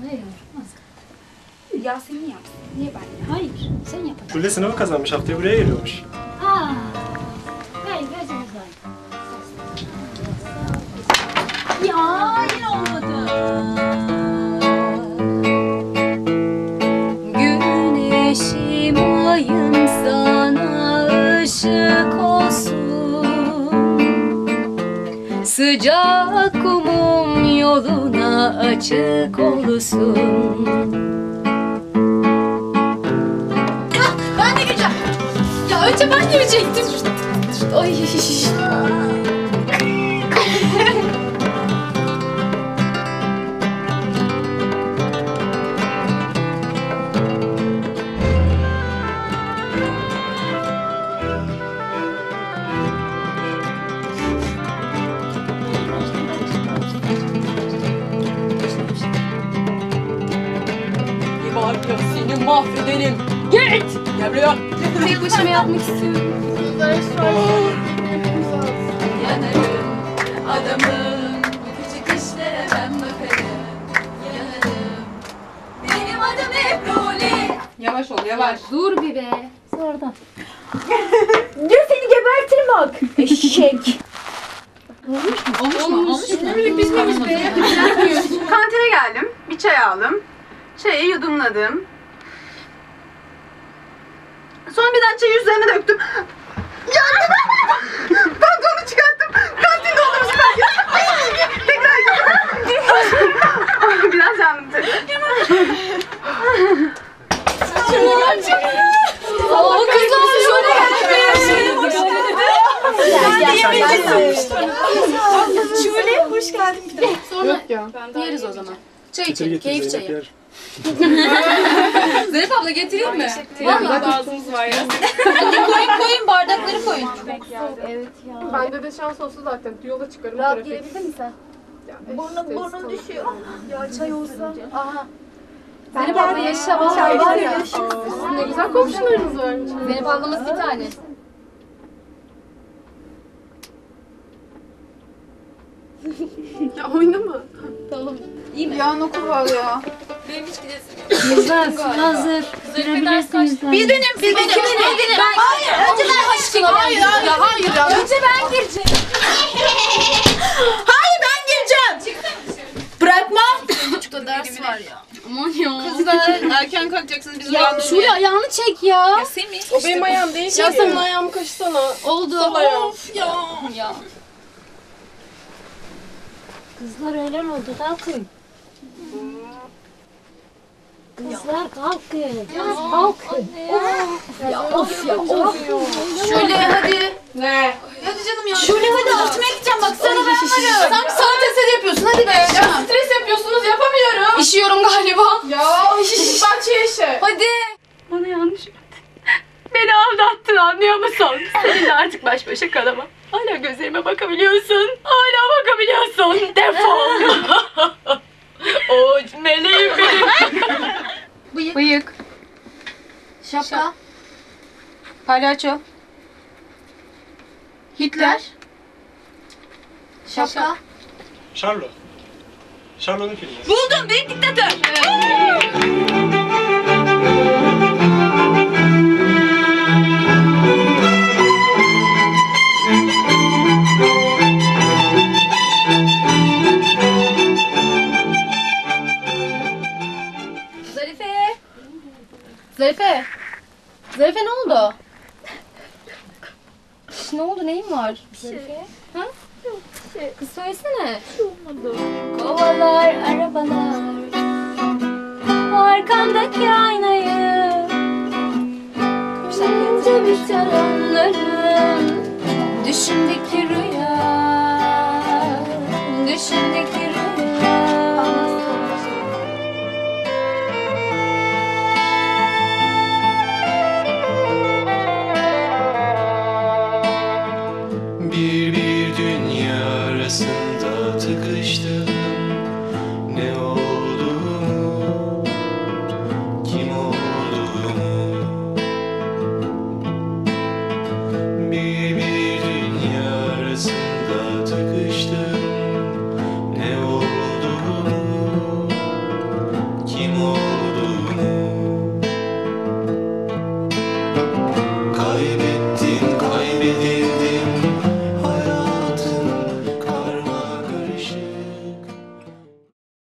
Ne yapmaz? Yasemin yapsın. Niye ben? Hayır, sen yapacaksın. Şule sınavı kazanmış. Haftaya buraya geliyormuş. Aa, hayır, gözümüz var. Ya yine olmadı. Güneşim ayım sana ışık olsun Sıcak kumum yoluna açık olsun Ben de gireceğim. Ya önce ben girecektim. Ay. Ya seni mahvedelim. Git! Gel buraya. Tek başıma yapmak istiyorum. Yanarım adamım Küçük işlere ben bakarım Yanarım Benim adım Ebruli Yavaş ol yavaş. Dur bir be. Oradan. Dur seni gebertirim bak. Eşek. Olmuş mu? Olmuş mu? Biz miyiz be? Kantine geldim. Bir çay aldım. Çayı yudumladım. Sonra birden çayı üzerine döktüm. Yandım. Pantolonu çıkarttım. Kantinde olduğumuzu fark ettim. Tekrar yudum. Biraz yandım tabii. Oo kızlar şöyle Sonra yeriz o zaman. Çay içelim. Keyif çayı. yer. Zeynep abla getireyim mi? Ağzımız var ya. koyun koyun bardakları koyun. Bende de şans olsa zaten yola çıkarım. Rahat trafik. girebildin mi sen? Burnum burnum düşüyor. Ya çay olsa. Aha. Zeynep abla yaşa. Var ya. Ne güzel komşularınız var. Zeynep ablamız bir tane. Ya oynama. Yarın okul var ya. Kızlar hazır. Girebilirsiniz. Biz benim, biz benim. Ben, hayır, önce ben aşkım. Hayır, hayır, Ya hayır ya. Önce ben gireceğim. Hayır ben gireceğim. Bırakmam. Çocukta ders var ya. Aman ya. Kızlar erken kalkacaksınız. Biz Ya Şule ayağını çek ya. Semih. O benim ayağım değil. Ya senin ayağımı kaşısana. Oldu. Ayağım. Ya. Ya. Kızlar öğlen oldu kalkın. Kızlar kalkın. Kalkın. Ya of ya of. Şöyle hadi. Ne? Hadi canım ya. Şöyle hadi altıma gideceğim bak sana ben varım. Tam saat eseri yapıyorsun hadi be. Ya stres yapıyorsunuz yapamıyorum. İşiyorum galiba. Ya bahçeye işe. Hadi. Bana yanlış. Beni aldattın anlıyor musun? Seninle artık baş başa kalamam. Hala gözlerime bakabiliyorsun. Hala bakabiliyorsun. Defol. meleğim benim. Bıyık. Şapka. Palyaço. Hitler. Şapka. Charlo. Charlo'nun filmi. Buldum büyük diktatör. Zarife. Zarife. Zarife ne oldu? ne oldu neyin var? Zarife. Ha? Kız söylesene. Kovalar arabalar Arkamdaki aynayı Düşününce biter anlarım Düşümdeki rüya meu